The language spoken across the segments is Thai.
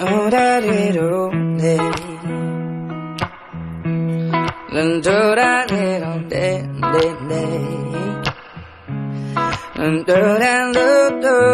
오다리로네 넌 도라리로 네네네 넌 도란 루도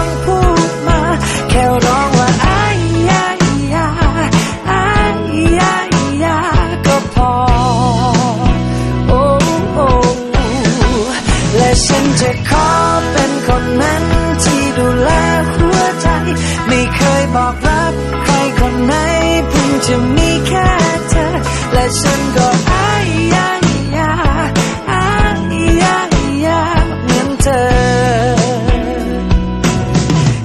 ง บอกรักใครคนไหนเพิ่งจะมีแค่เธอ และฉันก็อายยายาอายยายาเหมือนเธอ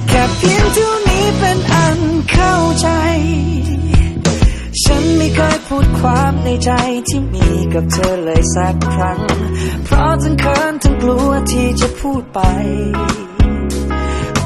แค่เพียงเท่านี้เป็นอันเข้าใจ ฉันไม่เคยพูดความในใจที่มีกับเธอเลยสักครั้ง เพราะทั้งเขินทั้งกลัวที่จะพูดไป